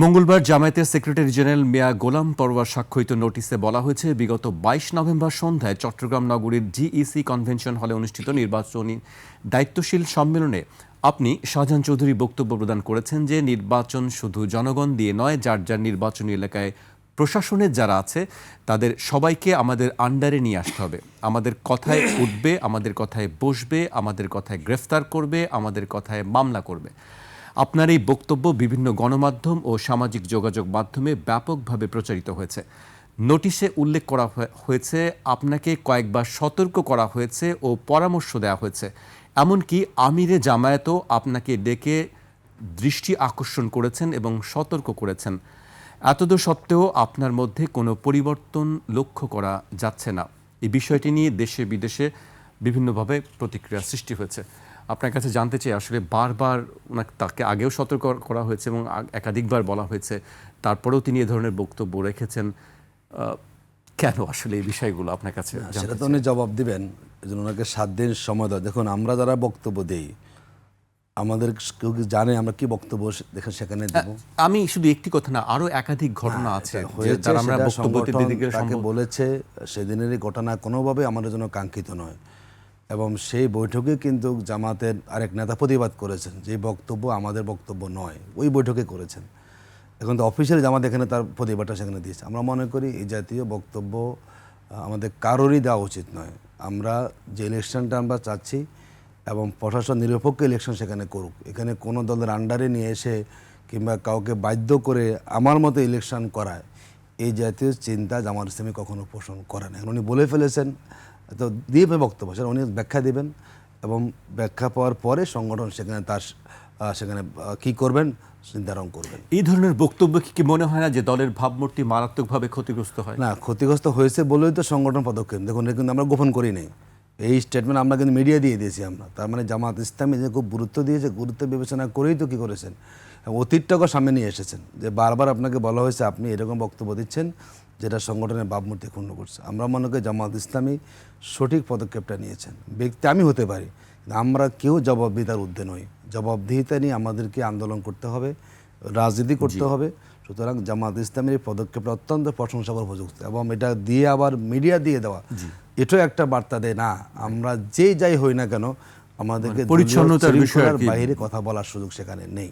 মঙ্গলবার জামায়াতের secretary general মিয়া গোলাম পরোয়ার স্বাক্ষরিত নোটিশে বলা হয়েছে, বিগত বাইশ নভেম্বর সন্ধ্যায় চট্টগ্রাম নগরীর জিইসি কনভেনশন হলে অনুষ্ঠিত নির্বাচনী দায়িত্বশীল সম্মেলনে আপনি শাহজাহান চৌধুরী বক্তব্য প্রদান করেছেন যে, নির্বাচন শুধু জনগণ দিয়ে নয়, যার যার নির্বাচনী এলাকায় প্রশাসনের যারা আছে, তাদের সবাইকে আমাদের আন্ডারে নিয়ে আসতে হবে। আমাদের কথায় উঠবে, আমাদের কথায় বসবে, আমাদের কথায় গ্রেফতার করবে, আমাদের কথায় মামলা করবে। আপনার এই বক্তব্য বিভিন্ন গণমাধ্যম ও সামাজিক যোগাযোগ মাধ্যমে ব্যাপকভাবে প্রচারিত হয়েছে। নোটিশে উল্লেখ করা হয়েছে, আপনাকে কয়েকবার সতর্ক করা হয়েছে ও পরামর্শ দেওয়া হয়েছে। এমনকি আমিরে জামায়াতও আপনাকে ডেকে দৃষ্টি আকর্ষণ করেছেন এবং সতর্ক করেছেন। এতদূর সত্ত্বেও আপনার মধ্যে কোনো পরিবর্তন লক্ষ্য করা যাচ্ছে না। এই বিষয়টি নিয়ে দেশে বিদেশে বিভিন্নভাবে প্রতিক্রিয়া সৃষ্টি হয়েছে। আপনার কাছে জানতে চাই আসলে বারবার তাকে আগেও সতর্ক করা হয়েছে এবং একাধিকবার বলা হয়েছে। তারপরেও তিনি এ ধরনের বক্তব্য রেখেছেন। কেন আসলে এই বিষয়গুলো আপনার কাছে সেটা তো উনি জবাব দিবেন। এই জন্য ওনাকে সাত দিন সময় দেওয়া। দেখুন আমরা যারা বক্তব্য দেই আমাদের কেউ কি জানে আমরা কি বক্তব্য দেখেন সেখানে দেব? আমি শুধু একটি কথা না আরও একাধিক ঘটনা আছে যে হয়েছে যারা আমরা বক্তব্য দিতে তাকে বলেছে সেদিনেরই ঘটনা কোনোভাবে আমাদের জন্য কাঙ্ক্ষিত নয়। এবং সেই বৈঠকে কিন্তু জামাতের আরেক নেতা প্রতিবাদ করেছেন যে বক্তব্য আমাদের বক্তব্য নয়, ওই বৈঠকে করেছেন। এখন তো অফিসিয়ালি জামাত এখানে তার প্রতিবাদটা সেখানে দিয়েছে। আমরা মনে করি এই জাতীয় বক্তব্য আমাদের কারোরই দেওয়া উচিত নয়। আমরা যে ইলেকশনটা আমরা চাচ্ছি এবং প্রশাসন নিরপেক্ষ ইলেকশন সেখানে করুক। এখানে কোনো দলের আন্ডারে নিয়ে এসে কিংবা কাউকে বাধ্য করে আমার মতো ইলেকশন করায় এই জাতীয় চিন্তা জামাত ইসলামী কখনো পোষণ করে না। এখন উনি বলে ফেলেছেন তো দিয়ে বক্তব্য। সেটা উনি ব্যাখ্যা দেবেন এবং ব্যাখ্যা পাওয়ার পরে সংগঠন সেখানে তার সেখানে কি করবেন? নির্ধারণ করবেন। এই ধরনের বক্তব্য কি কি মনে হয় না যে দলের ভাবমূর্তি মারাত্মকভাবে ক্ষতিগ্রস্ত হয়? না ক্ষতিগ্রস্ত হয়েছে বলেই তো সংগঠন পদক্ষেপ। দেখুন কিন্তু আমরা গোপন করি নাই। এই স্টেটমেন্ট আমরা কিন্তু মিডিয়া দিয়ে দিয়েছি আমরা। তার মানে জামাত ইসলামী যে খুব গুরুত্ব দিয়েছে গুরুত্ব বিবেচনা করেই তো কী করেছেন? অতীতটাকে সামনে নিয়ে এসেছেন। যে বারবার আপনাকে বলা হয়েছে আপনি এরকম বক্তব্য দিচ্ছেন যেটা সংগঠনের ভাবমূর্তি ক্ষুণ্ণ করছে। আমরা মনে করি জামাত ইসলামী সঠিক পদক্ষেপটা নিয়েছেন। ব্যক্তি আমি হতে পারি কিন্তু আমরা কেউ জবাবদিহিতার ঊর্ধ্বে নই। জবাবদিহিতা নিয়ে আমাদেরকে আন্দোলন করতে হবে রাজনীতি করতে হবে। সুতরাং জামাত ইসলামের এই পদক্ষেপটা অত্যন্ত প্রশংসাবার উপযুক্ত এবং এটা দিয়ে আবার মিডিয়া দিয়ে দেওয়া এটাও একটা বার্তা দেয় না আমরা যে যাই হই না কেন আমাদেরকে পরিচ্ছন্নতার বিষয়ের। বাইরে কথা বলার সুযোগ সেখানে নেই